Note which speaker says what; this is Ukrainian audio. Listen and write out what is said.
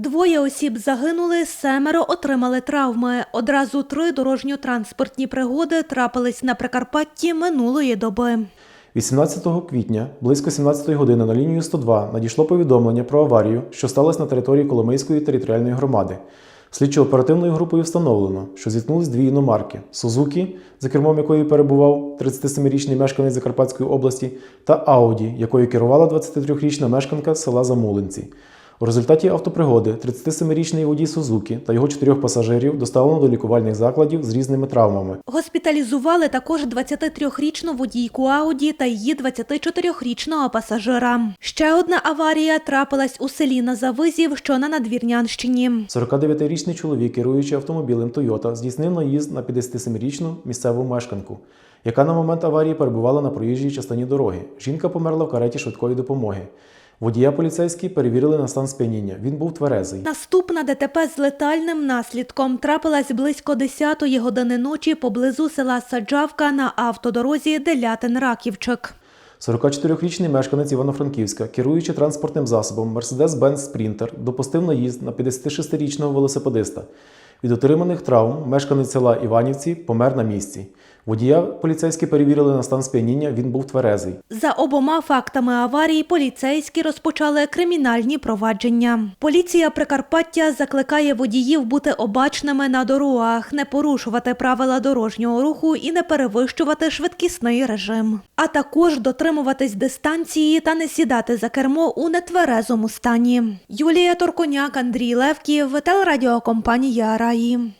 Speaker 1: Двоє осіб загинули, семеро отримали травми. Одразу три дорожньо-транспортні пригоди трапились на Прикарпатті минулої доби.
Speaker 2: 18 квітня близько 17 години на лінію 102 надійшло повідомлення про аварію, що сталося на території Коломийської територіальної громади. Слідчо-оперативною групою встановлено, що зіткнулись дві іномарки Сузукі, за кермом якої перебував 37-річний мешканець Закарпатської області, та Ауді, якою керувала 23-річна мешканка села Замулинці. У результаті автопригоди 37-річний водій Сузукі та його чотирьох пасажирів доставлено до лікувальних закладів з різними травмами.
Speaker 1: Госпіталізували також 23-річну водійку Ауді та її 24-річного пасажира. Ще одна аварія трапилась у селі Назавизів, що на Надвірнянщині.
Speaker 2: 49-річний чоловік, керуючи автомобілем Toyota, здійснив наїзд на 57-річну місцеву мешканку, яка на момент аварії перебувала на проїжджій частині дороги. Жінка померла в кареті швидкої допомоги. Водія поліцейські перевірили на стан сп'яніння. Він був тверезий.
Speaker 1: Наступна ДТП з летальним наслідком трапилась близько 10-ї години ночі поблизу села Саджавка на автодорозі Делятин-Раківчик.
Speaker 2: 44-річний мешканець Івано-Франківська, керуючи транспортним засобом Mercedes-Benz Sprinter, допустив наїзд на 56-річного велосипедиста. Від отриманих травм мешканець села Іванівці помер на місці. Водія поліцейські перевірили на стан сп'яніння, він був тверезий.
Speaker 1: За обома фактами аварії поліцейські розпочали кримінальні провадження. Поліція Прикарпаття закликає водіїв бути обачними на дорогах, не порушувати правила дорожнього руху і не перевищувати швидкісний режим, а також дотримуватись дистанції та не сідати за кермо у нетверезому стані. Юлія Торконяк, Андрій Левків, телерадіокомпанія Раї.